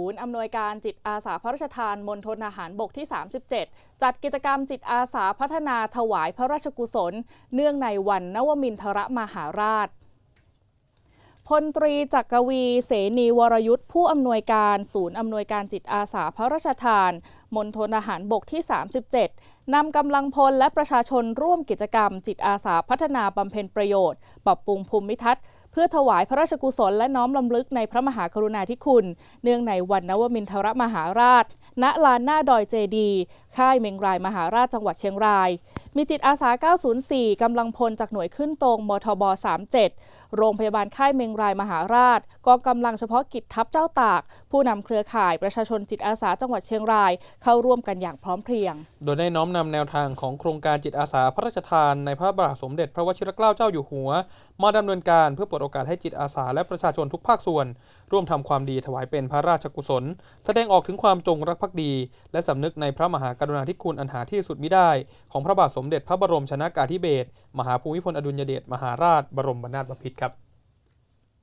ศูนย์อำนวยการจิตอาสาพระราชทานมณฑลอาหารบกที่ 37 จัดกิจกรรมจิตอาสาพัฒนาถวายพระราชกุศล เนื่องในวันนวมินทรมหาราชพลตรีจักรวีเสนีวรยุทธ์ผู้อำนวยการศูนย์อำนวยการจิตอาสาพระราชทานมณฑลอาหารบกที่ 37 นำกำลังพลและประชาชนร่วมกิจกรรมจิตอาสาพัฒนาบำเพ็ญประโยชน์ ปรับปรุงภูมิทัศน์ เพื่อถวายพระราชกุศลและน้อมลำลึกในพระมหากรุณาธิคุณ เนื่องในวันนวมินทรมหาราช ณลานหน้าดอยเจดี ค่ายเมงรายมหาราชจังหวัดเชียงราย มีจิตอาสา 904 กำลังพลจากหน่วยขึ้นตรงมทบ 37 โรงพยาบาลค่ายเมงรายมหาราชกองกำลังเฉพาะกิจทัพเจ้าตาก ผู้นำเครือข่ายประชาชนจิตอาสาจังหวัดเชียงราย เข้าร่วมกันอย่างพร้อมเพรียง โดยได้น้อมนำแนวทางของโครงการจิตอาสาพระราชทานในพระบาทสมเด็จพระวชิรเกล้าเจ้าอยู่หัว มาดำเนินการเพื่อเปิดโอกาสให้จิตอาสาและประชาชนทุกภาคส่วน ร่วมทำความดีถวายเป็นพระราชกุศล แสดงออกถึงความจงรักภักดี และสำนึกในพระมหากรุณาธิคุณอันหาที่สุดมิได้ ของพระบาทสมมเด็จพระบรมชนากาธิเบศรมหาภูมิพลอดุลยเดชมหาราชบรมนาถบพิตรครับ